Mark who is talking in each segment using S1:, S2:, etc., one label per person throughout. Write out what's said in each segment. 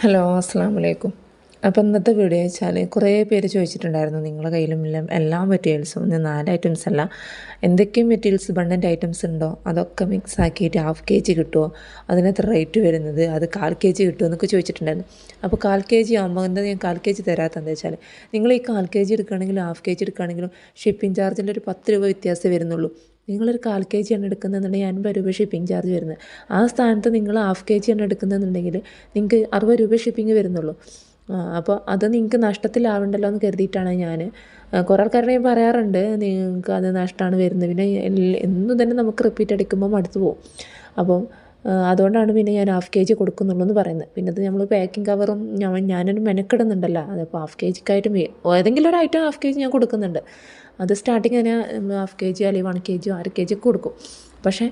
S1: Hello അസ്സാം വലൈക്കും അപ്പോൾ ഇന്നത്തെ വീഡിയോ വെച്ചാൽ കുറേ പേര് ചോദിച്ചിട്ടുണ്ടായിരുന്നു നിങ്ങളുടെ കയ്യിലും എല്ലാം എല്ലാ മെറ്റീരിയൽസും ഇന്ന് നാല് ഐറ്റംസ് അല്ല. എന്തൊക്കെ മെറ്റീരിയൽസ് ബണ്ടന്റ് ഐറ്റംസ് ഉണ്ടോ? അതൊക്കെ മിക്സ് ആക്കിയിട്ട് ഹാഫ് കെ ജി കിട്ടുമോ അതിനെത്ര റേറ്റ് വരുന്നത്? അത് കാൽ കെ ജി കിട്ടുമോ എന്നൊക്കെ ചോദിച്ചിട്ടുണ്ടായിരുന്നു. അപ്പോൾ കാൽ കെ ജി ആകുമ്പോൾ എന്താ ഞാൻ കാൽ കെ ജി തരാത്തതെന്ന് വെച്ചാൽ നിങ്ങൾ ഈ കാൽ കെ ജി എടുക്കുകയാണെങ്കിലും ഹാഫ് കെ ജി എടുക്കുകയാണെങ്കിലും ഷിപ്പിംഗ് ചാർജിന്റെ ഒരു പത്ത് രൂപ വ്യത്യാസമേ വരുന്നുള്ളൂ. നിങ്ങളൊരു കാൽ കെ ജി ആണ് എടുക്കുന്നതെന്നുണ്ടെങ്കിൽ അൻപത് രൂപ ഷിപ്പിംഗ് ചാർജ് വരുന്നത്. ആ സ്ഥാനത്ത് നിങ്ങൾ ഹാഫ് കെ ജി ആണ് എടുക്കുന്നതെന്നുണ്ടെങ്കിൽ നിങ്ങൾക്ക് അറുപത് രൂപ ഷിപ്പിംഗ് വരുന്നുള്ളൂ. അപ്പോൾ അത് നിങ്ങൾക്ക് നഷ്ടത്തിലാവണ്ടല്ലോ എന്ന് കരുതിയിട്ടാണ് ഞാൻ കുറേ ആൾക്കാരുടെ പറയാറുണ്ട് നിങ്ങൾക്ക് അത് നഷ്ടമാണ് വരുന്നത്. പിന്നെ എന്നും തന്നെ നമുക്ക് റിപ്പീറ്റ് അടിക്കുമ്പോൾ മടുത്തു പോകും. അപ്പം അതുകൊണ്ടാണ് പിന്നെ ഞാൻ ഹാഫ് കെ ജി കൊടുക്കുന്നുള്ളൂ എന്ന് പറയുന്നത്. പിന്നെ അത് നമ്മൾ പാക്കിംഗ് കവറും ഞാൻ ഞാനൊരു മെനക്കെടുന്നുണ്ടല്ലോ. അതിപ്പോൾ ഹാഫ് കെ ജിക്കായിട്ടും ഏതെങ്കിലും ഒരു ഐറ്റം ഹാഫ് കെ ജി ഞാൻ കൊടുക്കുന്നുണ്ട്. അത് സ്റ്റാർട്ടിങ് തന്നെ ഹാഫ് കെ ജി അല്ലെങ്കിൽ വൺ കെ ജി അര കെ ജി ഒക്കെ കൊടുക്കും. പക്ഷേ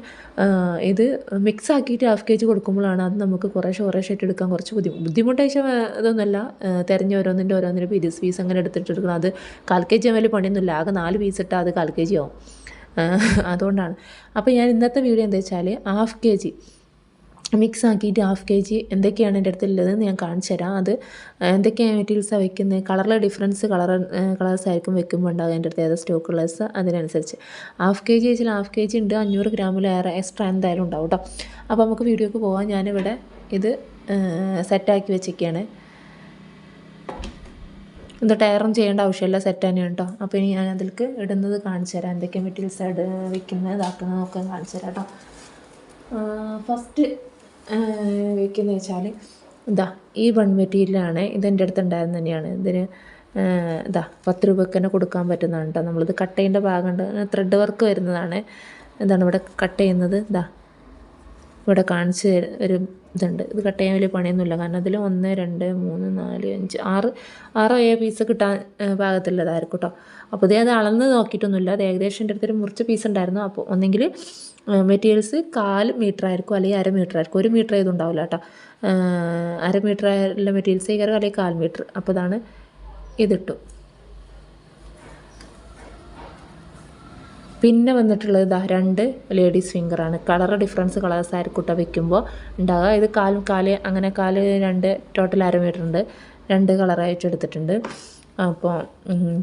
S1: ഇത് മിക്സ് ആക്കിയിട്ട് ഹാഫ് കെ ജി കൊടുക്കുമ്പോഴാണ് അത് നമുക്ക് കുറേശ്ശെ കുറേശ്ശായിട്ട് എടുക്കാൻ കുറച്ച് ബുദ്ധിമുട്ട് ബുദ്ധിമുട്ടേശ ഇതൊന്നുമല്ല തിരഞ്ഞ് ഓരോന്നിന്റെ ഓരോന്നിന്റെ പീരീസ് പീസ് അങ്ങനെ എടുത്തിട്ട് എടുക്കണം. അത് കാൽ കെ ജി വലിയ പണിയൊന്നുമില്ല. ആകെ നാല് പീസ് ഇട്ടാൽ അത് കാൽ കെ ജി ആവും അതുകൊണ്ടാണ്. അപ്പോൾ ഞാൻ ഇന്നത്തെ വീഡിയോ എന്താ വെച്ചാൽ ഹാഫ് കെ ജി മിക്സ് ആക്കിയിട്ട് ഹാഫ് കെ ജി എന്തൊക്കെയാണ് എന്റെ അടുത്തുള്ളതെന്ന് ഞാൻ കാണിച്ചു തരാം. അത് എന്തൊക്കെയാണ് മെറ്റീരിയൽസാണ് വെക്കുന്നത്? കളറിലെ ഡിഫറൻസ് കളർ കളേഴ്സ് ആയിരിക്കും വെക്കുമ്പോൾ ഉണ്ടാകുക എന്റെ അടുത്ത്. ഏതാ സ്റ്റോക്ക് ഉള്ളത് അതിനനുസരിച്ച്. ഹാഫ് കെ ജി വെച്ചാൽ ഹാഫ് കെ ജി ഉണ്ട്. അഞ്ഞൂറ് ഗ്രാമിലേറെ എക്സ്ട്രാ എന്തായാലും ഉണ്ടാവും കേട്ടോ അപ്പോൾ നമുക്ക് വീഡിയോക്ക് പോകാം ഞാനിവിടെ ഇത് സെറ്റാക്കി വെച്ചൊക്കെയാണ് ഇത് ടയറും ചെയ്യേണ്ട ആവശ്യമില്ല. സെറ്റ് തന്നെയാണ് കേട്ടോ അപ്പോൾ ഇനി ഞാൻ അതിലേക്ക് ഇടുന്നത് കാണിച്ചു തരാം. എന്തൊക്കെ മെറ്റീരിയൽസ് ഇട വെക്കുന്നത് ഇതാക്കുന്നതൊക്കെ കാണിച്ചു തരാം കേട്ടോ ഫസ്റ്റ് വെക്കുന്നത് വെച്ചാൽ ഇതാ ഈ വൺ മെറ്റീരിയലാണ് ഇതെന്റെ അടുത്ത് ഉണ്ടായിരുന്നു തന്നെയാണ്. ഇതിന് ഇതാ പത്ത് രൂപയ്ക്ക് തന്നെ കൊടുക്കാൻ പറ്റുന്നതാണ് കേട്ടോ നമ്മളിത് കട്ട് ചെയ്യേണ്ട ഭാഗമുണ്ട് ത്രെഡ് വർക്ക് വരുന്നതാണ്. ഇതാണ് ഇവിടെ കട്ട് ചെയ്യുന്നത്. ഇതാ ഇവിടെ കാണിച്ച് ഒരു ഇതുണ്ട്. ഇത് കട്ട് ചെയ്യാൻ വലിയ പണിയൊന്നുമില്ല. കാരണം അതിൽ ഒന്ന് രണ്ട് മൂന്ന് നാല് അഞ്ച് ആറ് ആറോ ഏഴ് പീസ് കിട്ടാൻ പാകത്തിലുള്ളതായിരിക്കും കേട്ടോ അപ്പോൾ ഇതേ അത് അളന്ന് നോക്കിയിട്ടൊന്നുമില്ല. അത് ഏകദേശം എന്റെ അടുത്തൊരു മുറിച്ച പീസ് ഉണ്ടായിരുന്നു. അപ്പോൾ ഒന്നെങ്കിൽ മെറ്റീരിയൽസ് കാൽ മീറ്റർ ആയിരിക്കും അല്ലെങ്കിൽ അര മീറ്റർ ആയിരിക്കും. ഒരു മീറ്റർ ചെയ്തുണ്ടാവില്ല കേട്ടോ അര മീറ്റർ ആയുള്ള മെറ്റീരിയൽസ് കയറും അല്ലെങ്കിൽ കാൽ മീറ്റർ അപ്പോൾ ഇതാണ് ഇതിട്ടു. പിന്നെ വന്നിട്ടുള്ളത് ഇതാ രണ്ട് ലേഡീസ് ഫിംഗറാണ് കളർ ഡിഫറൻസ് കളേഴ്സ് സാരിക്കുട്ട വെക്കുമ്പോൾ ഉണ്ടാകുക ഇത് കാലും കാൽ അങ്ങനെ കാൽ രണ്ട് ടോട്ടൽ അര മീറ്റർ ഉണ്ട് രണ്ട് കളറായിട്ട് എടുത്തിട്ടുണ്ട്. അപ്പോൾ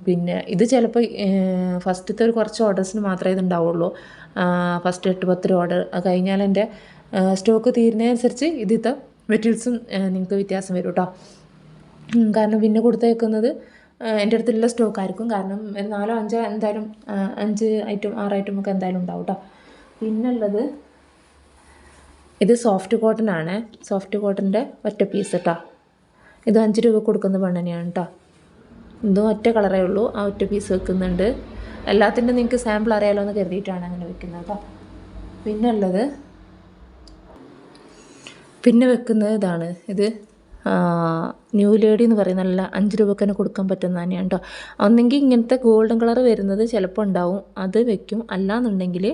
S1: പിന്നെ ഇത് ചിലപ്പോൾ ഫസ്റ്റത്തെ ഒരു കുറച്ച് ഓർഡേഴ്സിന് മാത്രമേ ഇത് ഉണ്ടാവുള്ളൂ. ഫസ്റ്റ് എട്ട് പത്ത് ഓർഡർ കഴിഞ്ഞാൽ എന്റെ സ്റ്റോക്ക് തീരുന്നതനുസരിച്ച് ഇതിത്തെ മെറ്റീരിയൽസും നിങ്ങൾക്ക് വ്യത്യാസം വരും കേട്ടോ കാരണം പിന്നെ കൊടുത്തേക്കുന്നത് എന്റെ അടുത്തുള്ള സ്റ്റോക്ക് ആയിരിക്കും. കാരണം ഒരു നാലോ അഞ്ചോ എന്തായാലും അഞ്ച് ഐറ്റം ആറ് ഐറ്റം ഒക്കെ എന്തായാലും ഉണ്ടാവും കേട്ടോ പിന്നെ ഉള്ളത് ഇത് സോഫ്റ്റ് കോട്ടൺ ആണ്. സോഫ്റ്റ് കോട്ടന്റെ ഒറ്റ പീസ് കേട്ടോ ഇത് അഞ്ച് രൂപ കൊടുക്കുന്ന പെണ്ണിനെയാണ് കേട്ടോ ഇതും ഒറ്റ കളറേ ഉള്ളൂ. ആ ഒറ്റ പീസ് വെക്കുന്നുണ്ട്. എല്ലാത്തിന്റെ നിങ്ങൾക്ക് സാമ്പിൾ അറിയാലോ എന്ന് കരുതിയിട്ടാണ് അങ്ങനെ വെക്കുന്നത് കേട്ടോ പിന്നെ ഉള്ളത് പിന്നെ വെക്കുന്നത് ഇതാണ്. ഇത് ന്യൂ ലേഡി എന്ന് പറയുന്ന നല്ല അഞ്ച് രൂപക്കന്നെ കൊടുക്കാൻ പറ്റുന്ന തന്നെയാണ് കേട്ടോ ഒന്നെങ്കിൽ ഇങ്ങനത്തെ ഗോൾഡൻ കളർ വരുന്നത് ചിലപ്പോൾ ഉണ്ടാവും. അത് വെക്കും. അല്ലാന്നുണ്ടെങ്കിൽ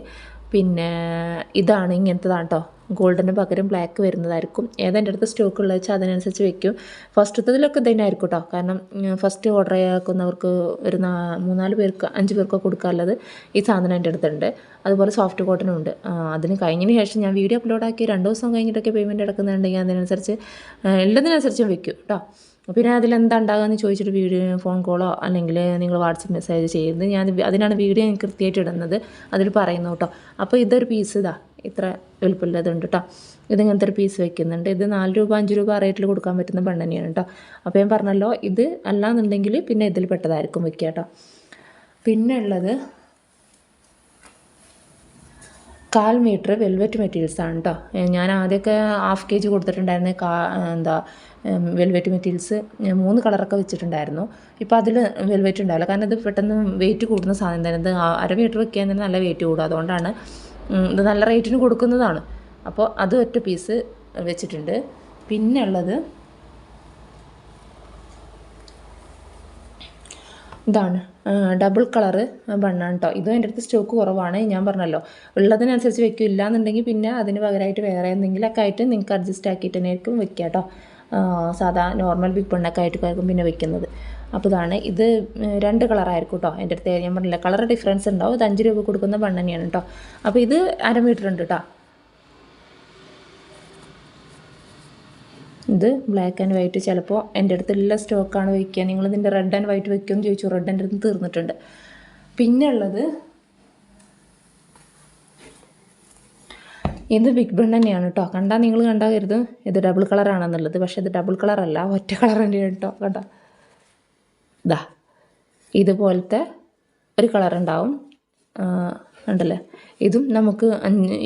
S1: പിന്നെ ഇതാണ് ഇങ്ങനത്തതാണ് കേട്ടോ ഗോൾഡിന് പകരം ബ്ലാക്ക് വരുന്നതായിരിക്കും. ഏതെന്റെ അടുത്ത് സ്റ്റോക്ക് ഉള്ളത് വെച്ചാൽ അതിനനുസരിച്ച് വെക്കും. ഫസ്റ്റത്തിലൊക്കെ ഇതന്നെയായിരിക്കും കേട്ടോ കാരണം ഫസ്റ്റ് ഓർഡർ ചെയ്യാക്കുന്നവർക്ക് ഒരു നാ മൂന്നാൽ പേർക്ക് അഞ്ച് പേർക്കൊക്കെ കൊടുക്കാനുള്ളത് ഈ സാധനം എന്റെ അടുത്തുണ്ട്. അതുപോലെ സോഫ്റ്റ് കോട്ടനും ഉണ്ട്. അതിന് കഴിഞ്ഞതിന് ശേഷം ഞാൻ വീഡിയോ അപ്ലോഡ് ആക്കി രണ്ട് ദിവസം കഴിഞ്ഞിട്ടൊക്കെ പേയ്മെന്റ് എടുക്കുന്നുണ്ടെങ്കിൽ അതിനനുസരിച്ച് ആ, വെക്കും കേട്ടോ പിന്നെ അതിലെന്താ ചോദിച്ചിട്ട് വീഡിയോ ഫോൺ കോളോ അല്ലെങ്കിൽ നിങ്ങൾ വാട്സപ്പ് മെസ്സേജ് ചെയ്യുന്നത് ഞാൻ അതിനാണ് വീഡിയോ ഞാൻ കൃത്യമായിട്ട് ഇടുന്നത്. അതിൽ പറയുന്നു കേട്ടോ അപ്പോൾ ഇതൊരു പീസ് ഇതാ. ഇത്ര വലുപ്പമുള്ളതുണ്ട് കേട്ടോ ഇതിങ്ങനത്തെ ഒരു പീസ് വെക്കുന്നുണ്ട്. ഇത് നാല് രൂപ അഞ്ച് രൂപ റേറ്റിൽ കൊടുക്കാൻ പറ്റുന്ന ബണ്ണ് തന്നെയാണ് കേട്ടോ അപ്പോൾ ഞാൻ പറഞ്ഞല്ലോ ഇത് അല്ലാന്നുണ്ടെങ്കിൽ പിന്നെ ഇതിൽ പെട്ടതായിരിക്കും വെക്കുക കേട്ടോ പിന്നെ ഉള്ളത് കാൽ മീറ്റർ വെൽവെറ്റ് മെറ്റീരിയൽസാണ് കേട്ടോ ഞാൻ ആദ്യമൊക്കെ ഹാഫ് കെ ജി കൊടുത്തിട്ടുണ്ടായിരുന്നു കാ എന്താ വെൽവെറ്റ് മെറ്റീരിയൽസ് മൂന്ന് കളറൊക്കെ വെച്ചിട്ടുണ്ടായിരുന്നു. ഇപ്പോൾ അതിൽ വെൽവെറ്റ് ഉണ്ടാവില്ല. കാരണം ഇത് പെട്ടെന്ന് വെയിറ്റ് കൂടുന്ന സാധനം തന്നെ. ഇത് അര മീറ്റർ വെക്കാൻ തന്നെ നല്ല വെയിറ്റ് കൂടും. അതുകൊണ്ടാണ് ഇത് നല്ല റേറ്റിന് കൊടുക്കുന്നതാണ്. അപ്പോൾ അത് ഒറ്റ പീസ് വെച്ചിട്ടുണ്ട്. പിന്നെ ഉള്ളത് ഇതാണ്. ഡബിൾ കളറ് ബണ്ണാണ് കേട്ടോ ഇതും എന്റെ അടുത്ത് സ്റ്റോക്ക് കുറവാണ്. ഞാൻ പറഞ്ഞല്ലോ ഉള്ളതിനനുസരിച്ച് വെക്കും ഇല്ലാന്നുണ്ടെങ്കിൽ പിന്നെ അതിന് പകരമായിട്ട് വേറെ എന്തെങ്കിലുമൊക്കെ ആയിട്ട് നിങ്ങൾക്ക് അഡ്ജസ്റ്റ് ആക്കിയിട്ട് തന്നെ ആയിരിക്കും വെക്കുക കേട്ടോ സാധാ നോർമൽ ബിഗ് ബണ്ണൊക്കെ ആയിട്ടായിരിക്കും പിന്നെ വെക്കുന്നത്. അപ്പോൾ ഇതാണ്. ഇത് രണ്ട് കളറായിരിക്കും കേട്ടോ എന്റെ അടുത്ത്. ഞാൻ പറഞ്ഞില്ല കളർ ഡിഫറൻസ് ഉണ്ടാവും. ഇത് അഞ്ച് രൂപ കൊടുക്കുന്ന ബണ്ണ് തന്നെയാണ് കേട്ടോ അപ്പോൾ ഇത് അര മീറ്റർ ഉണ്ട് കേട്ടോ ഇത് ബ്ലാക്ക് ആൻഡ് വൈറ്റ് ചിലപ്പോൾ എന്റെ അടുത്തുള്ള സ്റ്റോക്കാണ് വയ്ക്കുക നിങ്ങൾ ഇതിന്റെ റെഡ് ആൻഡ് വൈറ്റ് വയ്ക്കുമെന്ന് ചോദിച്ചു. റെഡ് എന്റെ അടുത്ത് തീർന്നിട്ടുണ്ട്. പിന്നെ ഉള്ളത് ഇത് ബിഗ് ബൺ തന്നെയാണ് കേട്ടോ കണ്ടാൽ നിങ്ങൾ കണ്ടാൽ കരുത് ഇത് ഡബിൾ കളറാണെന്നുള്ളത് പക്ഷേ ഇത് ഡബിൾ കളറല്ല ഒറ്റ കളർ തന്നെയാണ് കേട്ടോ കണ്ടോ? ഇതാ ഇതുപോലത്തെ ഒരു കളർ ഉണ്ടാവും. ഉണ്ടല്ലേ? ഇതും നമുക്ക്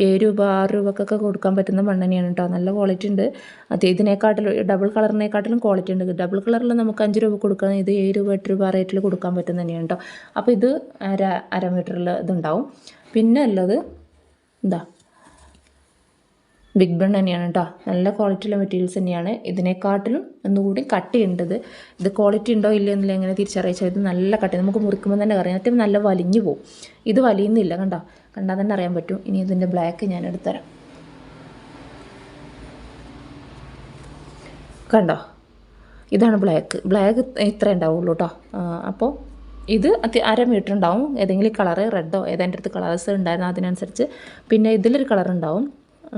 S1: ഏഴ് രൂപ ആറ് രൂപക്കൊക്കെ കൊടുക്കാൻ പറ്റുന്ന മണ്ണെണ്ണയാണ് കേട്ടോ. നല്ല ക്വാളിറ്റി ഉണ്ട്. അത് ഇതിനെക്കാട്ടിലും ഡബിൾ കളറിനെക്കാട്ടിലും ക്വാളിറ്റി ഉണ്ട്. ഡബിൾ കളറിൽ നമുക്ക് അഞ്ച് രൂപ കൊടുക്കാൻ ഇത് ഏഴ് രൂപ എട്ട് രൂപ റേറ്റിൽ കൊടുക്കാൻ പറ്റുന്ന തന്നെയാണ് കേട്ടോ. അപ്പോൾ ഇത് അര അര മീറ്ററിൽ ഇതുണ്ടാവും. പിന്നെ ഉള്ളത് എന്താ ബിഗ് ബൺ തന്നെയാണ് കേട്ടോ നല്ല ക്വാളിറ്റിയുള്ള മെറ്റീരിയൽസ് തന്നെയാണ്. ഇതിനെക്കാട്ടിലും ഒന്നുകൂടി കട്ടിയുണ്ടത് ഇത് ക്വാളിറ്റി ഉണ്ടോ ഇല്ലയോ എന്നില്ല എങ്ങനെ തിരിച്ചറിയിച്ചാൽ ഇത് നല്ല കട്ടി. നമുക്ക് മുറിക്കുമ്പോൾ തന്നെ അറിയാം. ഏറ്റവും നല്ല വലിഞ്ഞു പോകും ഇത് വലിയുന്നില്ല കണ്ടോ? കണ്ടാൽ തന്നെ അറിയാൻ പറ്റും. ഇനി ഇതിന്റെ ബ്ലാക്ക് ഞാൻ എടുത്തരാം. കണ്ടോ? ഇതാണ് ബ്ലാക്ക് ബ്ലാക്ക് ഇത്ര ഉണ്ടാവുള്ളൂ കേട്ടോ അപ്പോൾ ഇത് അത്യ അര മീറ്റർ ഉണ്ടാവും. ഏതെങ്കിലും കളറ് റെഡോ ഏതെന്റെ അടുത്ത് കളേഴ്സ് ഉണ്ടായിരുന്നു അതിനനുസരിച്ച്. പിന്നെ ഇതിലൊരു കളർ ഉണ്ടാവും.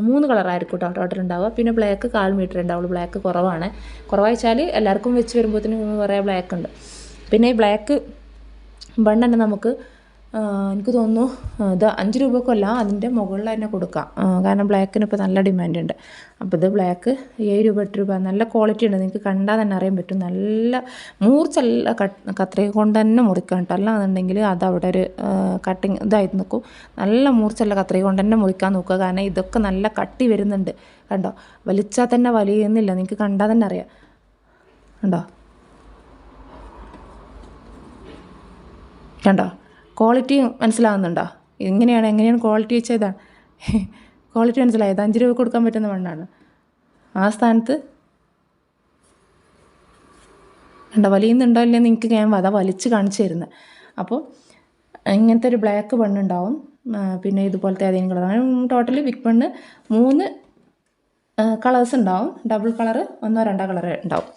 S1: മൂന്ന് കളറായിരിക്കും കേട്ടോ ടോട്ടൽ ഉണ്ടാവുക. പിന്നെ ബ്ലാക്ക് കാൽ മീറ്റർ ഉണ്ടാവുള്ളൂ ബ്ലാക്ക് കുറവാണ്. കുറവായിച്ചാൽ എല്ലാവർക്കും വെച്ച് വരുമ്പോഴത്തേനും കുറേ ബ്ലാക്ക് ഉണ്ട്. പിന്നെ ഈ ബ്ലാക്ക് ബണ്ണന്നെ നമുക്ക് എനിക്ക് തോന്നുന്നു ഇത് അഞ്ച് രൂപക്കല്ല അതിന്റെ മുകളിൽ തന്നെ കൊടുക്കാം. കാരണം ബ്ലാക്കിന് ഇപ്പോൾ നല്ല ഡിമാൻഡ് ഉണ്ട്. അപ്പോൾ ഇത് ബ്ലാക്ക് ഏഴ് രൂപ എട്ട് രൂപ നല്ല ക്വാളിറ്റി ഉണ്ട്. നിങ്ങൾക്ക് കണ്ടാൽ തന്നെ അറിയാൻ പറ്റും. നല്ല മൂർച്ചല്ല കത്രിക കൊണ്ട് തന്നെ മുറിക്കാം കേട്ടോ. അല്ലാന്നുണ്ടെങ്കിൽ അത് അവിടെ ഒരു കട്ടിങ് ഇതായി നിൽക്കും നല്ല മൂർച്ചല്ല കത്രിക കൊണ്ട് തന്നെ മുറിക്കാൻ നോക്കുക. കാരണം ഇതൊക്കെ നല്ല കട്ടി വരുന്നുണ്ട്. കണ്ടോ? വലിച്ചാൽ തന്നെ വലിയുന്നില്ല. നിങ്ങൾക്ക് കണ്ടാൽ തന്നെ അറിയാം. കണ്ടോ? കണ്ടോ? ക്വാളിറ്റി മനസ്സിലാവുന്നുണ്ടോ? എങ്ങനെയാണ് എങ്ങനെയാണ് ക്വാളിറ്റി വെച്ചാൽ ഇതാണ് ക്വാളിറ്റി മനസ്സിലായത് അഞ്ച് രൂപ കൊടുക്കാൻ പറ്റുന്ന മണ്ണാണ്. ആ സ്ഥാനത്ത് കണ്ടോ വലിയുന്നുണ്ടോ ഇല്ലെന്ന് നിങ്ങൾക്ക് ഞാൻ അതാ വലിച്ച് കാണിച്ചു തരുന്നത്. അപ്പോൾ ഇങ്ങനത്തെ ഒരു ബ്ലാക്ക് ബണ്ണുണ്ടാവും ആ, പിന്നെ ഇതുപോലത്തെ ഏതെങ്കിലും കളർ അങ്ങനെ ടോട്ടലി വിക് ബണ്ണ് മൂന്ന് കളേഴ്സ് ഉണ്ടാവും. ഡബിൾ കളറ് ഒന്നോ രണ്ടോ കളർ ഉണ്ടാവും.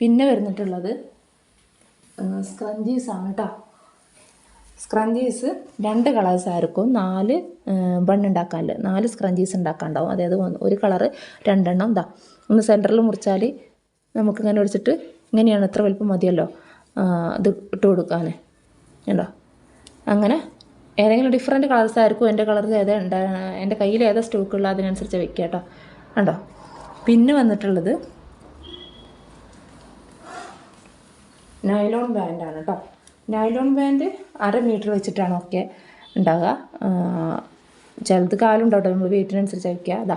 S1: പിന്നെ വരുന്നിട്ടുള്ളത് സ്ക്രഞ്ചീസ് ആണ് കേട്ടോ സ്ക്രഞ്ചീസ് രണ്ട് കളേഴ്സ് ആയിരിക്കും. നാല് ബണ്ണ് ഉണ്ടാക്കാനുണ്ട് നാല് സ്ക്രഞ്ചീസ് ഉണ്ടാക്കാനുണ്ടാവും. അതായത് ഒരു കളറ് രണ്ടെണ്ണം ഇതാ. ഒന്ന് സെന്ററിൽ മുറിച്ചാൽ നമുക്കിങ്ങനെ ഒടിച്ചിട്ട് ഇങ്ങനെയാണ് എത്ര വലുപ്പം മതിയല്ലോ. അത് ഇട്ട് കൊടുക്കാൻ ഉണ്ടോ അങ്ങനെ ഏതെങ്കിലും ഡിഫറെന്റ് കളേഴ്സ് ആയിരിക്കും എന്റെ കളർ ഏതാ ഉണ്ടാ എന്റെ കയ്യിൽ ഏതാ സ്റ്റോക്ക് ഉള്ളത് അതിനനുസരിച്ച് വെക്കുക കേട്ടോ. ഉണ്ടോ പിന്നെ വന്നിട്ടുള്ളത് നൈലോൺ ബാൻഡാണ് കേട്ടോ. നൈലോൺ ബാൻഡ് അര മീറ്റർ വെച്ചിട്ടാണ് ഒക്കെ ഉണ്ടാവുക. ചിലത് കാലുണ്ടാവും നമ്മൾ വെയിറ്റിനനുസരിച്ച് വയ്ക്കുക അതാ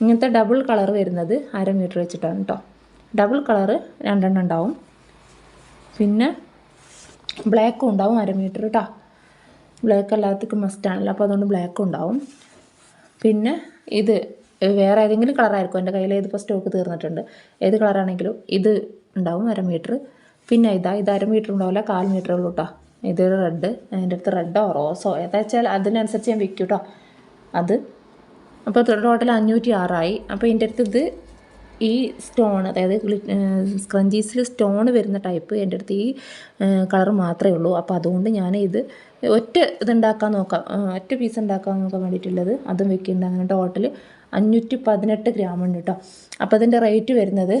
S1: ഇങ്ങനത്തെ ഡബിൾ കളർ വരുന്നത് അര മീറ്റർ വെച്ചിട്ടാണ് കേട്ടോ ഡബിൾ കളറ് രണ്ടെണ്ണം ഉണ്ടാവും. പിന്നെ ബ്ലാക്കും ഉണ്ടാവും അര മീറ്റർ കേട്ടോ ബ്ലാക്ക് എല്ലാവർക്കും മസ്റ്റാണല്ലോ അപ്പോൾ അതുകൊണ്ട് ബ്ലാക്കും ഉണ്ടാവും. പിന്നെ ഇത് വേറെ ഏതെങ്കിലും കളറായിരിക്കും എന്റെ കയ്യിൽ ഇതിപ്പോൾ സ്റ്റോക്ക് തീർന്നിട്ടുണ്ട്. ഏത് കളറാണെങ്കിലും ഇത് ഉണ്ടാവും അര മീറ്റർ. പിന്നെ ഇതാ ഇത് അര മീറ്റർ ഉണ്ടാവില്ല കാൽ മീറ്റർ ഉള്ളൂ കേട്ടോ ഇത് റെഡ് അതിന്റെ അടുത്ത് റെഡോ റോസോ ഏതാ വെച്ചാൽ അതിനനുസരിച്ച് ഞാൻ വിൽക്കും കേട്ടോ അത് അപ്പോൾ ടോട്ടൽ അഞ്ഞൂറ്റി ആറായി അപ്പോൾ എന്റെ അടുത്ത് ഇത് ഈ സ്റ്റോൺ അതായത് സ്ക്രഞ്ചീസിൽ സ്റ്റോൺ വരുന്ന ടൈപ്പ് എന്റെ അടുത്ത് ഈ കളർ മാത്രമേ ഉള്ളൂ. അപ്പോൾ അതുകൊണ്ട് ഞാൻ ഇത് ഒറ്റ ഇതുണ്ടാക്കാൻ നോക്കാം. ഒറ്റ പീസ് ഉണ്ടാക്കാൻ നോക്കാൻ വേണ്ടിയിട്ടുള്ളത് അതും വെക്കുന്നുണ്ട് അങ്ങനെ ടോട്ടൽ അഞ്ഞൂറ്റി പതിനെട്ട് ഗ്രാം ഉണ്ട് കേട്ടോ അപ്പോൾ അതിന്റെ റേറ്റ് വരുന്നത്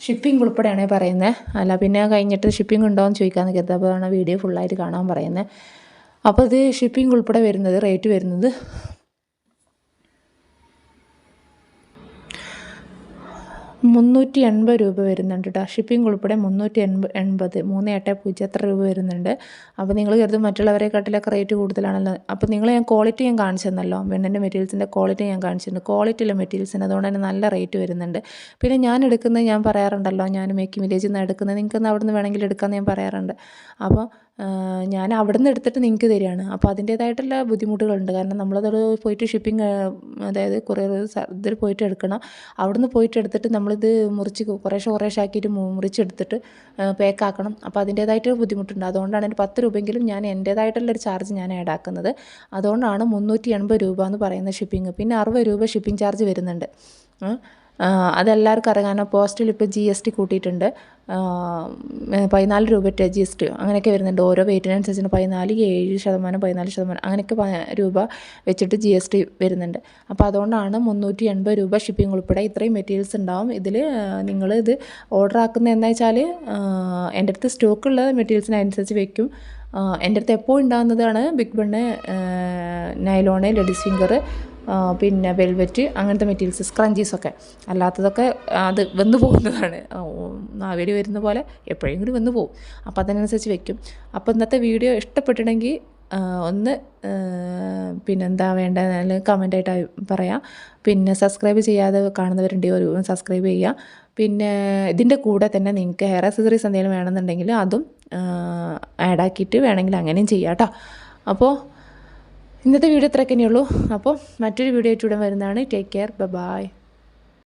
S1: ഷിപ്പിംഗ് ഉൾപ്പെടെയാണ് പറയുന്നത് അല്ല പിന്നെ കഴിഞ്ഞിട്ട് ഷിപ്പിംഗ് ഉണ്ടോ എന്ന് ചോദിക്കാൻ നിൽക്കരുത് അപ്പോൾ ആണ് വീഡിയോ ഫുള്ളായിട്ട് കാണാൻ പറയുന്നത് അപ്പോൾ ഇത് ഷിപ്പിംഗ് ഉൾപ്പെടെ വരുന്നത് റേറ്റ് വരുന്നത് മുന്നൂറ്റി എൺപത് രൂപ വരുന്നുണ്ട് കേട്ടോ ഷിപ്പിംഗ് ഉൾപ്പെടെ മുന്നൂറ്റി എൺപത് എൺപത് മൂന്ന് എട്ട് പൂജ്യം എത്ര രൂപ വരുന്നുണ്ട്. അപ്പോൾ നിങ്ങൾ കരുതും മറ്റുള്ളവരെക്കാട്ടിലൊക്കെ റേറ്റ് കൂടുതലാണല്ലോ. അപ്പോൾ നിങ്ങൾ ഞാൻ ക്വാളിറ്റി ഞാൻ കാണിച്ചെന്നല്ലോ. വെണ്ണിന്റെ മെറ്റീരിയൽസിന്റെ ക്വാളിറ്റി ഞാൻ കാണിച്ചിട്ടുണ്ട് ക്വാളിറ്റിയിലെ മെറ്റീരിയൽസിന് അതുകൊണ്ട് തന്നെ നല്ല റേറ്റ് വരുന്നുണ്ട്. പിന്നെ ഞാൻ എടുക്കുന്നത് ഞാൻ പറയാറുണ്ടല്ലോ. ഞാൻ മേക്കിംഗ് വില്ലേജിൽ നിന്ന് എടുക്കുന്നത്. നിങ്ങൾക്ക് അവിടെ നിന്ന് വേണമെങ്കിൽ എടുക്കാമെന്ന് ഞാൻ പറയാറുണ്ട്. അപ്പോൾ ഞാൻ അവിടെ നിന്ന് എടുത്തിട്ട് നിങ്ങൾക്ക് തരികയാണ്. അപ്പോൾ അതിന്റേതായിട്ടുള്ള ബുദ്ധിമുട്ടുകളുണ്ട്. കാരണം നമ്മളത് പോയിട്ട് ഷിപ്പിംഗ് അതായത് കുറേ ഇതിൽ പോയിട്ട് എടുക്കണം. അവിടെ നിന്ന് പോയിട്ട് എടുത്തിട്ട് നമ്മളിത് മുറിച്ച് കുറേശ്ശെ കുറേശ്ശെ ആക്കിയിട്ട് മുറിച്ചെടുത്തിട്ട് പാക്ക് ആക്കണം. അപ്പോൾ അതിന്റേതായിട്ട് ബുദ്ധിമുട്ടുണ്ട്. അതുകൊണ്ടാണ് എന്റെ പത്ത് രൂപയെങ്കിലും ഞാൻ എന്റേതായിട്ടുള്ള ഒരു ചാർജ് ഞാൻ ആഡ് ആക്കുന്നത്. അതുകൊണ്ടാണ് മുന്നൂറ്റി എൺപത് രൂപ എന്ന് പറയുന്ന ഷിപ്പിംഗ് പിന്നെ അറുപത് രൂപ ഷിപ്പിംഗ് ചാർജ് വരുന്നുണ്ട്.
S2: അതെല്ലാവർക്കും അറിയാം. പോസ്റ്റിൽ ഇപ്പോൾ ജി എസ് ടി കൂട്ടിയിട്ടുണ്ട്. പതിനാല് രൂപ ജി എസ് ടി അങ്ങനെയൊക്കെ വരുന്നുണ്ട്. ഓരോ വെയിറ്റിനനുസരിച്ച് പതിനാല് ഏഴ് ശതമാനം പതിനാല് ശതമാനം അങ്ങനെയൊക്കെ രൂപ വെച്ചിട്ട് ജി എസ് ടി വരുന്നുണ്ട്. അപ്പോൾ അതുകൊണ്ടാണ് മുന്നൂറ്റി എൺപത് രൂപ ഷിപ്പിംഗ് ഉൾപ്പെടെ ഇത്രയും മെറ്റീരിയൽസ് ഉണ്ടാവും. ഇതിൽ നിങ്ങൾ ഇത് ഓർഡർ ആക്കുന്നത് എന്ന് വെച്ചാൽ എന്റെ അടുത്ത് സ്റ്റോക്കുള്ള മെറ്റീരിയൽസിനനുസരിച്ച് വയ്ക്കും എന്റെ അടുത്ത് എപ്പോൾ ഉണ്ടാകുന്നതാണ് big bun nylon ladies finger പിന്നെ വെൽവെറ്റ് അങ്ങനത്തെ മെറ്റീരിയൽസ് സ്ക്രഞ്ചീസൊക്കെ അല്ലാത്തതൊക്കെ അത് വന്നു പോകുന്നതാണ്. നാവേടി വരുന്ന പോലെ എപ്പോഴും കൂടി വന്നു പോകും അപ്പോൾ അതിനനുസരിച്ച് വെക്കും. അപ്പോൾ ഇന്നത്തെ വീഡിയോ ഇഷ്ടപ്പെട്ടിട്ടുണ്ടെങ്കിൽ ഒന്ന് പിന്നെന്താ വേണ്ടതെന്ന് കമന്റായിട്ട് പറയാം. പിന്നെ സബ്സ്ക്രൈബ് ചെയ്യാതെ കാണുന്നവരുണ്ടെങ്കിൽ ഒരു സബ്സ്ക്രൈബ് ചെയ്യുക പിന്നെ ഇതിന്റെ കൂടെ തന്നെ നിങ്ങൾക്ക് ഹെയർ അക്സസറീസ് എന്തെങ്കിലും വേണമെന്നുണ്ടെങ്കിൽ അതും ആഡാക്കിയിട്ട് വേണമെങ്കിൽ അങ്ങനെയും ചെയ്യാം കേട്ടോ അപ്പോൾ ഇന്നത്തെ വീഡിയോ ഇത്രയൊക്കെ തന്നെയുള്ളൂ അപ്പോൾ മറ്റൊരു വീഡിയോ ആയിട്ട് ഇവിടെ വരുന്നതാണ്. Take care bye